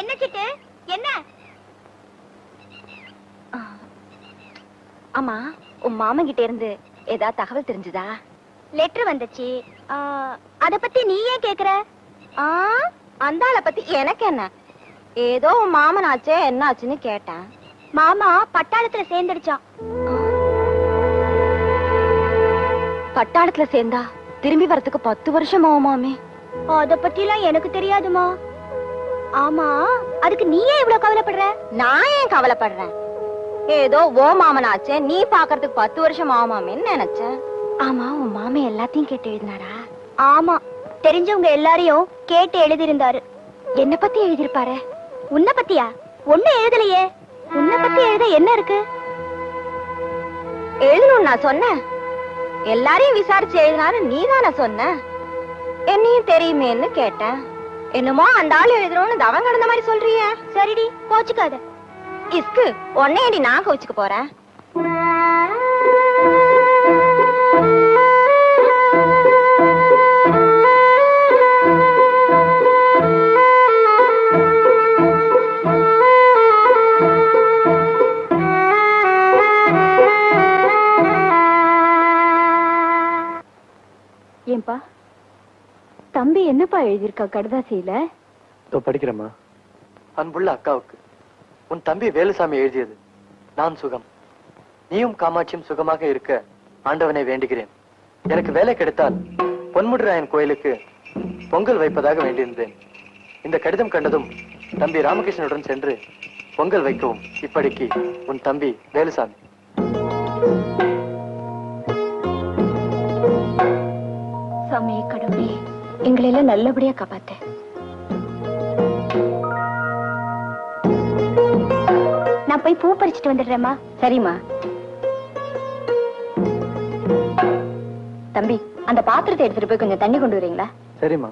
என்ன சிட்டு? என்ன? ஆமா உன் மாமன் கிட்ட இருந்து ஏதாவது தகவல் தெரிஞ்சுதா? லெட்டர் வந்துச்சு. அத பத்தி நீ ஏன் கேக்குற? அந்த ஆளை பத்தி எனக்கு என்ன? ஏதோ உன் மாமன் ஆச்சே என்ன ஆச்சுன்னு கேட்டேன். மாமா பட்டாளத்துல சேர்ந்துடுச்சான் பட்டாளத்துல சேர்ந்தா திரும்பி வரதுக்கு பத்து வருஷம் ஆகுமாமே அத பத்திலாம் எனக்கு தெரியாதுமா. ஆமா அதுக்கு நீ ஏன் இவ்வளவு கவலைப்படுற? நான் ஏன் கவலைப்படுறேன்? ஏதோ ஓ மாமன் ஆச்சே நீ பாக்குறதுக்கு பத்து வருஷம் ஆகுமாமேன்னு நினைச்சேன். ஆமா உன் மாமன் எல்லாத்தையும் கேட்டு எழுதினாரா? ஆமா தெரிஞ்சவங்க எல்லாரையும் கேட்டு எழுதியிருந்தாரு. என்ன பத்தி எழுதியிருப்பாரு? உன்னை பத்தியா? ஒண்ணு எழுதலையே. உன்னை பத்தி எழுத என்ன இருக்கு? எழுதணும் நான் சொன்னேன். எல்லாரையும் விசாரிச்சு எழுதினாரு நீ தானே சொன்ன என்னையும் தெரியுமேன்னு கேட்டேன். என்னமோ அந்த ஆள் எழுதுறோன்னு தவம் கடந்த மாதிரி சொல்றியே. சரிடி கோச்சுக்காத. இஸ்கு உன்னையடி நான் கோச்சுக்க போறேன். எழுதியிருக்கா கடுதாசியில? இதோ படிக்கிறேம்மா. அன்புள்ள அக்காவுக்கு. உன் தம்பி வேலுசாமி எழுதியது. நான் சுகம். நீயும் காமாட்சியும் சுகமாக இருக்க ஆண்டவனை வேண்டுகிறேன். எனக்கு வேலை கிடைத்தால் பொன்முடிராயன் கோயிலுக்கு பொங்கல் வைப்பதாக வேண்டியிருந்தேன். இந்த கடிதம் கண்டதும் தம்பி ராமகிருஷ்ணனுடன் சென்று பொங்கல் வைக்கவும். இப்படிக்கு உன் தம்பி வேலுசாமி. சாமி கடவுளே எங்களை எல்லாம் நல்லபடியா காப்பாத்த. நான் போய் பூ பறிச்சுட்டு வந்துடுறேம்மா. சரிம்மா. தம்பி அந்த பாத்திரத்தை எடுத்துட்டு போய் கொஞ்சம் தண்ணி கொண்டு வரீங்களா சரிம்மா.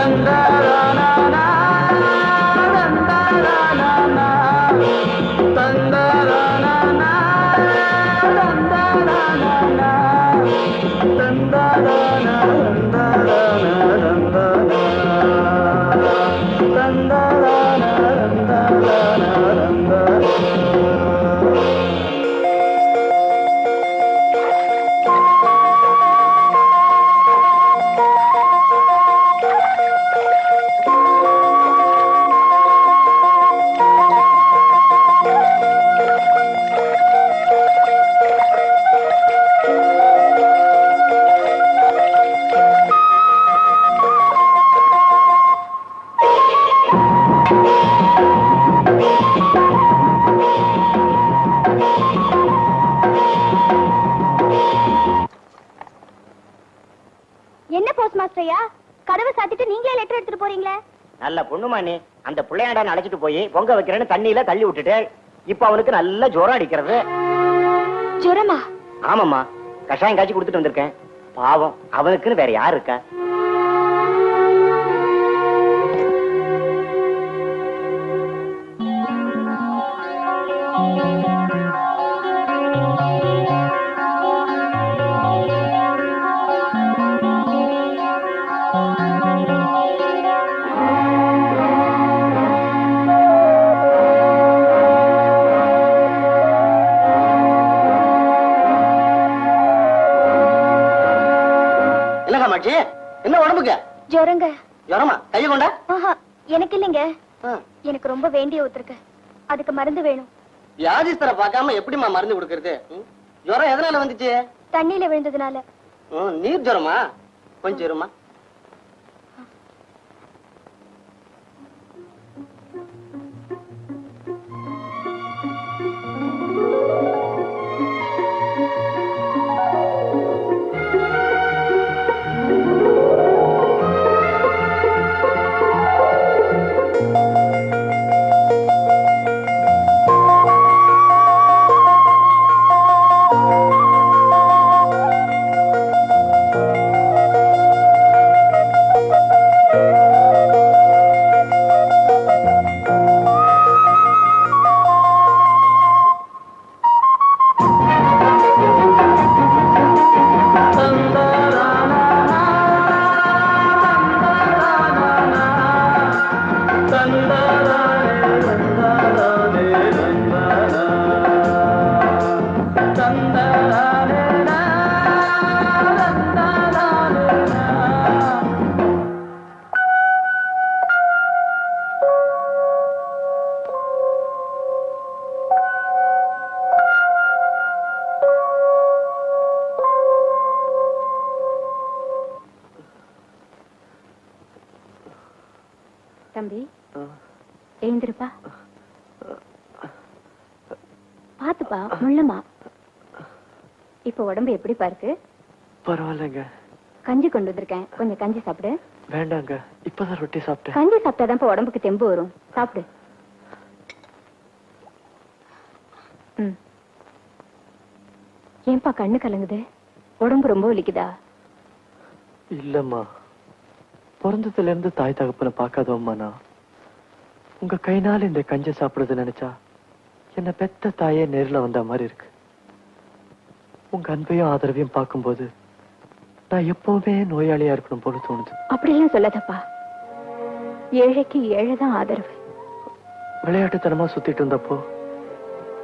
என்ன மாஸ்டரையா கதவை சாத்திட்டு நீங்களே லெட்டர் எடுத்துட்டு போறீங்களே? நல்ல பொண்ணுமா நீ அந்த பிள்ளையாண்டான அழைச்சிட்டு போய் பொங்க வைக்கிறேன்னு தண்ணியில தள்ளி விட்டுட்டு இப்ப அவனுக்கு நல்ல ஜுரம் அடிக்கிறது. ஜுரமா? ஆமாம்மா. கஷாயம் காய்ச்சி கொடுத்துட்டு வந்திருக்கேன். பாவம். அவனுக்குன்னு வேற யார் இருக்கா? காமாட்சி என்ன உடம்புக்கு? ஜுரங்க. ஜுரமா? கைய கொண்டா? எனக்கு இல்லைங்க. எனக்கு ரொம்ப வேண்டிய ஒருத்தருக்கு அதுக்கு மருந்து வேணும். வியாதிஸ்தரை பார்க்காம எப்படிம்மா மருந்து கொடுக்கறது? ஜுரம் எதனால வந்துச்சு? தண்ணியில விழுந்ததுனால. நீர் ஜுரமா கொஞ்சம் இருமா? இப்ப உடம்பு எப்படி பாருக்கு? பரவாயில்லைங்க. கஞ்சி கொண்டு வந்திருக்கேன். கொஞ்சம் கஞ்சி சாப்பிடு. வேண்டாங்க. இப்பதான் ரொட்டி சாப்பிட்டேன். கஞ்சி சாப்பிட்டாதான் உடம்புக்கு தெம்பு வரும். சாப்பிடு. ம். ஏன்பா கண்ணு கலங்குது? உடம்பு ரொம்ப வலிக்குதா? இல்லம்மா. பிறந்ததுல இருந்து தாய் தகப்பனை பார்க்காதவம்மா நான். உங்க கைனால இந்த கஞ்சை சாப்பிடுறது நினைச்சா என்ன பெத்த தாயே நேர்ல வந்த மாதிரி இருக்கு. உங்க அன்பையும் ஆதரவையும் பார்க்கும்போது நான் எப்பவுமே நோயாளியா இருக்கணும் போல தோணுது. அப்படிலாம் சொல்லாதப்பா. ஏழைக்கு ஏழைதான் ஆதரவு. விளையாட்டுத்தனமா சுத்திட்டு இருந்தப்போ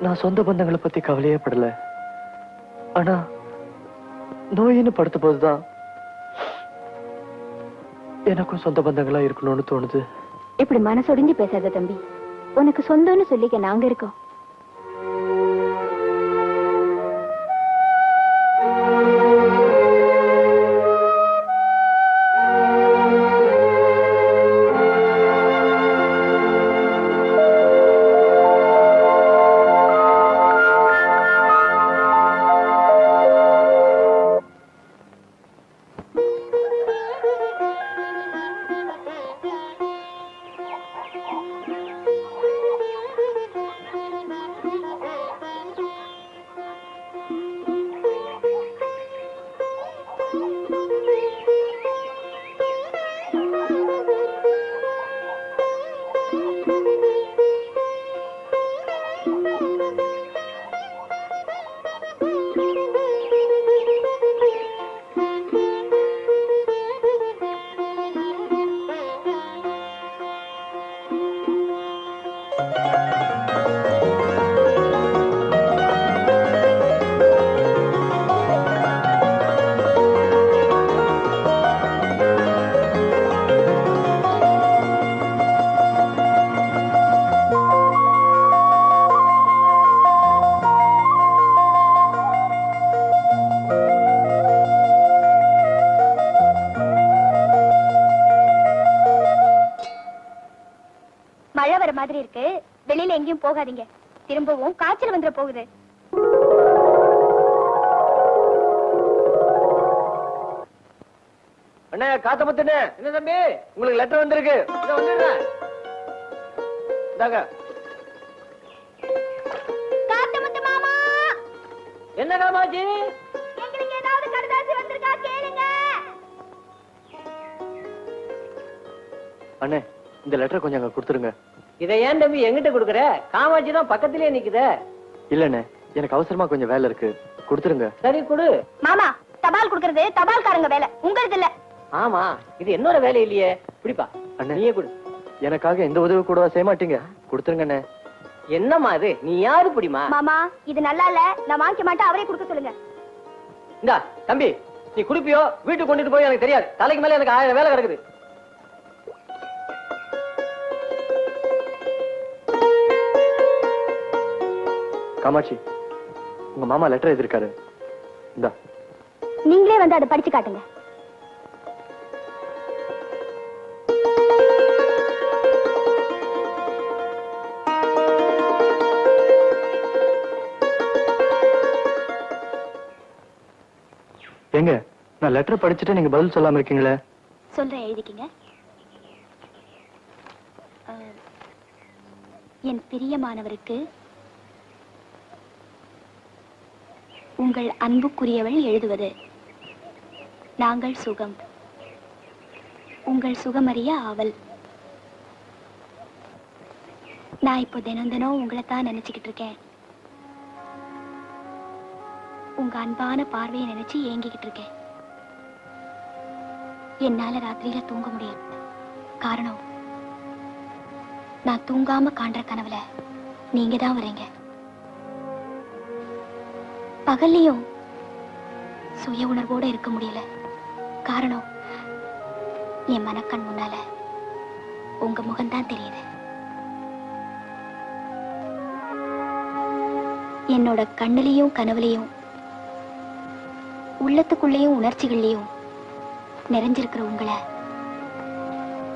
நான் சொந்த பந்தங்களை பத்தி கவலையே படல. ஆனா நோயின்னு படுத்த போதுதான் எனக்கும் சொந்த பந்தங்களா இருக்கணும்னு தோணுது. இப்படி மனசொடிஞ்சு பேசாத தம்பி. உனக்கு சொந்தம்னு சொல்லிக்க நாங்க இருக்கோம். எங்கேயும் போகாதீங்க. திரும்பவும் காய்ச்சல் வந்துட போகுது. அண்ணே காத்த முத்துண்ணே. என்ன தம்பி? உங்களுக்கு லெட்டர் வந்திருக்கு. இத வந்துடுறேன். இந்தாங்க. காத்தமுத்து மாமா! என்ன காமாச்சி எங்களுக்கு ஏதாவது கடுதாசி வந்திருக்கா கேளுங்க. அண்ணே இந்த லெட்டர் கொஞ்சம் அங்க கொடுத்துருங்க. இதை ஏன் தம்பி எங்கிட்ட கொடுக்குற? காமாட்சி தான் பக்கத்திலே நிக்குதே. இல்லண்ணே எனக்கு அவசரமா கொஞ்சம் வேலை இருக்கு. கொடுத்துருங்க. சரி கொடு. மாமா தபால் கொடுக்கறது தபால்காரங்க வேலை. உங்களது இல்ல ஆமா இது என்னோட வேலை இல்லையே. பிடிப்பா அண்ணே. நீயே கொடு. எனக்காக எந்த உதவி கூட செய்ய மாட்டீங்க? கொடுத்துருங்க அண்ணே என்னம்மா இது? நீ யாரு பிடிமா மாமா இது நல்லா இல்ல. நான் வாங்கிக்க மாட்டேன் அவரே கொடுக்க சொல்லுங்க. இந்தா தம்பி நீ குடிப்பியோ வீட்டுக்கு கொண்டுட்டு போய் எனக்கு தெரியாது. தலைக்கு மேல எனக்கு ஆயிரம் வேலை கிடக்குது. காமாட்சி உங்க மாமா லெட்டர் எழுதிருக்காரு இந்தா. நீங்களே வந்து அதை படிச்சு காட்டுங்க. ஏங்க நான் லெட்டர் படிச்சுட்டு நீங்க பதில் சொல்லாம இருக்கீங்களே? சொல்றேன் எழுதிக்கிங்க. என் பிரியமானவருக்கு உங்கள் அன்புக்குரியவள் எழுதுவது. நாங்கள் சுகம். உங்கள் சுகமறிய ஆவல். நான் இப்போ தினம் தினம் உங்களை தான் நினைச்சுக்கிட்டு இருக்கேன். உங்க அன்பான பார்வையை நினைச்சு ஏங்கிக்கிட்டு இருக்கேன். என்னால ராத்திரியில தூங்க முடியாது. காரணம் நான் தூங்காம காண்ற கனவுல நீங்க தான் வரீங்க. பகல்லையும் சுய உணர்வோட இருக்க முடியல. காரணம் என் மனக்கண் முன்னால உங்க முகம்தான் தெரியுது. என்னோட கண்ணுலயும் கனவுலையும் உள்ளத்துக்குள்ளேயும் உணர்ச்சிகள்லையும் நிறைஞ்சிருக்கிற உங்களை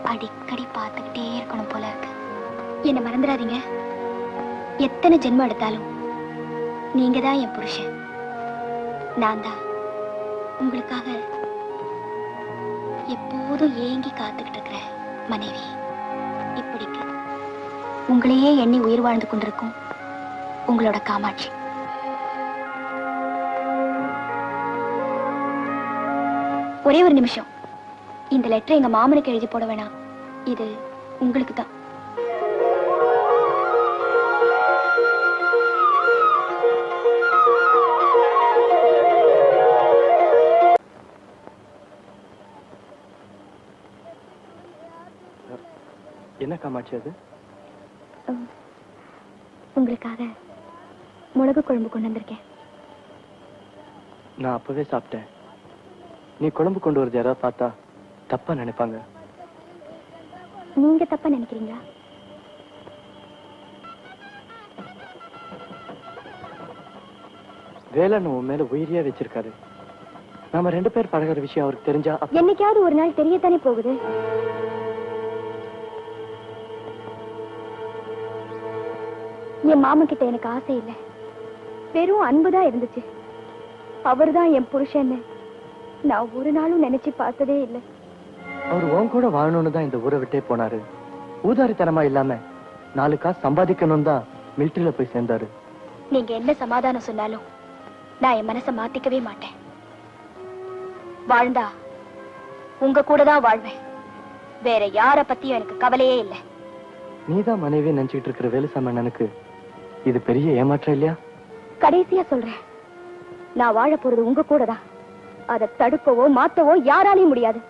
அடிக்கடி பார்த்துக்கிட்டே இருக்கணும் போல இருக்கு. என்ன மறந்துடாதீங்க. எத்தனை ஜென்மம் எடுத்தாலும் நீங்க தான் என் புருஷன். நான் தான் உங்களுக்காக எப்போதும் ஏங்கி காத்துக்கிட்டு இருக்கிற மனைவி. இப்படிக்கு உங்களையே எண்ணி உயிர் வாழ்ந்து கொண்டிருக்கும் உங்களோட காமாட்சி. ஒரே ஒரு நிமிஷம். இந்த லெட்டர் எங்க மாமனுக்கு எழுதி போட வேணாம். இது உங்களுக்கு தான் காமாட்சி அது? உங்களுக்காக மிளகு குழம்பு கொண்டு வந்திருக்கேன். நான் அப்பவே சாப்பிட்டேன். நீ குழம்பு கொண்டு வரது யாராவது பார்த்தா தப்பா நினைப்பாங்க. நீங்க தப்பா நினைக்கிறீங்களா? வேலன் உன் மேல உயிரியா வச்சிருக்காரு. நாம ரெண்டு பேர் பழகுற விஷயம் அவருக்கு தெரிஞ்சா என்னைக்காவது ஒரு நாள் தெரியத்தானே போகுது? என் மாமன் கிட்ட எனக்கு ஆசை இல்லை. வெறும் அன்புதான் இருந்துச்சு. அவர்தான் என் புருஷன்னு நான் ஒரு நாளும் நினைச்சு பார்த்ததே இல்லை. அவர் உன் கூட வாழணும்னு தான் இந்த ஊரை விட்டே போனாரு. ஊதாரித்தனமா இல்லாம நாலு காசு சம்பாதிக்கணும் தான் மிலிட்டரியில போய் சேர்ந்தாரு. நீங்க என்ன சமாதானம் சொன்னாலும் நான் என் மனசை மாத்திக்கவே மாட்டேன். வாழ்ந்தா உங்க கூட தான் வாழ்வேன். வேற யார பத்தியும் எனக்கு கவலையே இல்லை. நீதான் மனைவி நினைச்சுக்கிட்டு இருக்கிற வேலுசாமி அண்ணனுக்கு இது பெரிய ஏமாற்றம் இல்லையா? கடைசியா சொல்றேன். நான் வாழ போறது உங்க கூட தான் அதை தடுக்கவோ மாத்தவோ யாராலையும் முடியாது.